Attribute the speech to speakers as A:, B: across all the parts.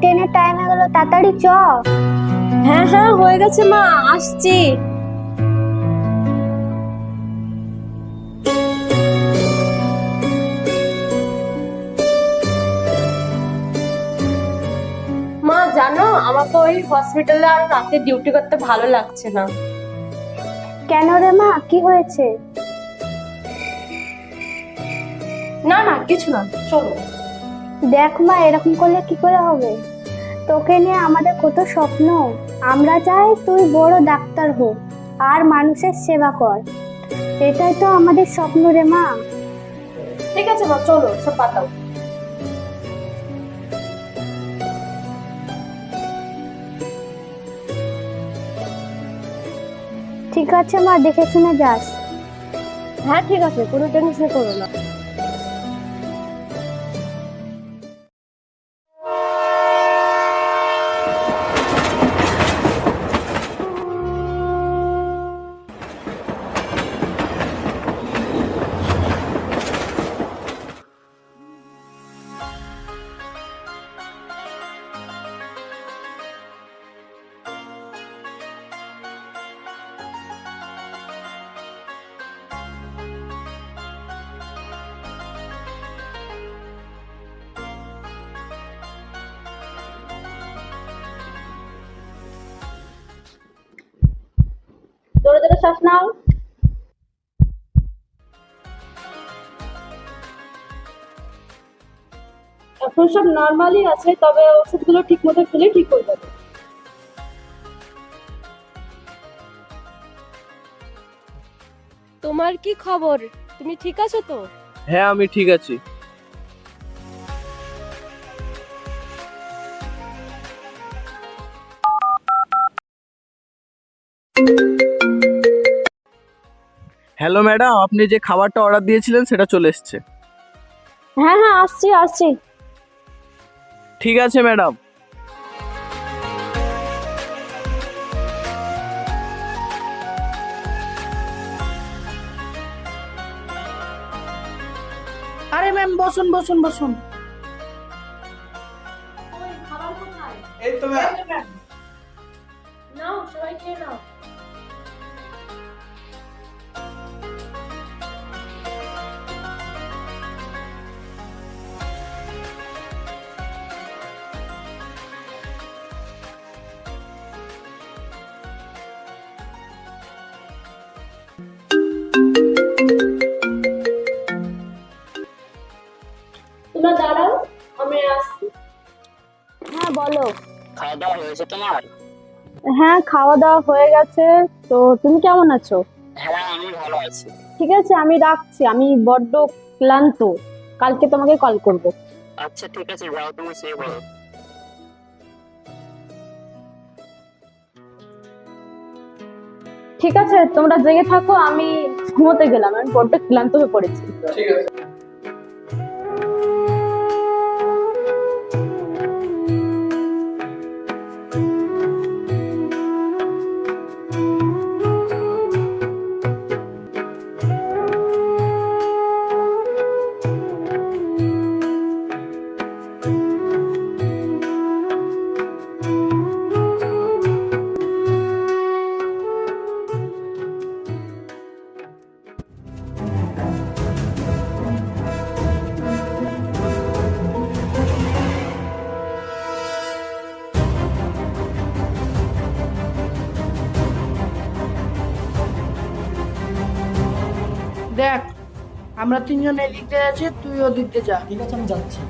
A: ট্রেনের টাইম হয়ে গেল তাড়াতাড়ি চ।
B: হ্যাঁ হ্যাঁ হয়ে গেছে মা আসছি। মা জানো আমাকে ওই হসপিটালে আর রাতে ডিউটি করতে ভালো লাগছে না।
A: কেন রে মা? কি হয়েছে?
B: না না কিছু না চলো।
A: দেখ মা এরকম করলে কি করে হবে? তোকে নিয়ে আমাদের কত স্বপ্ন। আমরা চাই তুই বড় ডাক্তার হোক আর মানুষের সেবা কর। এটাই তো আমাদের স্বপ্ন রে মা।
B: ঠিক আছে মা চলো সব পাতাও
A: ঠিক আছে মা দেখে শুনে যাস।
B: হ্যাঁ ঠিক আছে কোনো টেনশন করো না।
A: জোরে শ্বাস নাও
B: এখন সব নর্মালি আছে তবে ওষুধগুলো ঠিক মতো খেলে ঠিক হয়ে যাবে। তোমার কি খবর? তুমি ঠিক আছো তো?
C: হ্যাঁ আমি ঠিক আছি। হ্যালো ম্যাডাম আপনি যে খাবারটা অর্ডার দিয়েছিলেন সেটা চলে এসছে।
B: হ্যাঁ হ্যাঁ আসছি আসছি।
C: ঠিক আছে ম্যাডাম।
D: আরে ম্যাম বসুন বসুন বসুন।
A: হ্যাঁ
E: খাওয়া দাওয়া
B: হয়ে গেছে। তো তুমি কেমন আছো?
E: হ্যাঁ আমি ভালো আছি।
B: ঠিক আছে আমি রাখছি। আমি বড্ড ক্লান্ত। কালকে তোমাকে কল করব।
E: আচ্ছা ঠিক আছে যাও তুমি সে বলো
B: ঠিক আছে তোমরা জেগে থাকো আমি ঘুমোতে গেলাম। আমি বড্ড ক্লান্ত হয়ে পড়েছি।
C: ঠিক আছে।
D: দেখ আমরা তিনজন দিয়ে যাচ্ছি ওদিক দিয়ে যা।
F: ঠিক আছে আমি যাচ্ছি।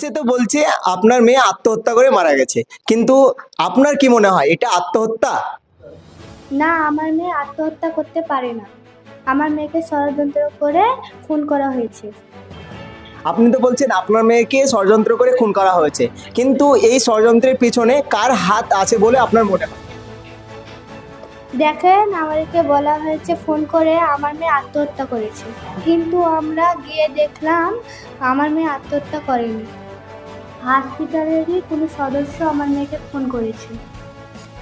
F: পুলিশে তো বলছে আপনার মেয়ে আত্মহত্যা করে মারা গেছে। কিন্তু আপনার কি মনে হয় এটা আত্মহত্যা?
A: না আমার মেয়ে আত্মহত্যা করতে পারে না। আমার মেয়েকে ষড়যন্ত্র করে খুন করা হয়েছে।
F: আপনি তো বলছেন আপনার মেয়েকে ষড়যন্ত্র করে খুন করা হয়েছে। কিন্তু এই ষড়যন্ত্রের পিছনে কার হাত আছে বলে আপনার মনে হয়?
A: দেখেন আমাদেরকে বলা হয়েছে ফোন করে আমার মেয়ে আত্মহত্যা করেছে। কিন্তু আমরা গিয়ে দেখলাম আমার মেয়ে আত্মহত্যা করেনি। হসপিটালেরই কোনো সদস্য আমার মেয়েকে ফোন করেছে।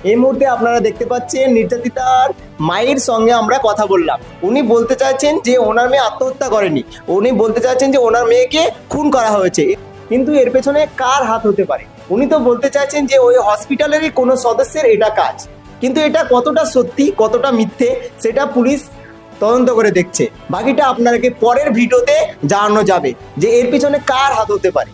F: এই মুহূর্তে আপনারা দেখতে পাচ্ছেন নির্যাতিতার মায়ের সঙ্গে আমরা কথা বললাম। উনি বলতে চাইছেন যে ওনার মেয়ে আত্মহত্যা করেনি। উনি বলতে চাইছেন যে ওনার মেয়েকে খুন করা হয়েছে। কিন্তু এর পেছনে কার হাত হতে পারে? উনি তো বলতে চাইছেন যে ওই হসপিটালেরই কোনো সদস্যের এটা কাজ। কিন্তু এটা কতটা সত্যি, কতটা মিথ্যে, সেটা পুলিশ তদন্ত করে দেখছে। বাকিটা আপনাকে পরের ভিডিওতে জানানো যাবে যে এর পিছনে কার হাত হতে পারে।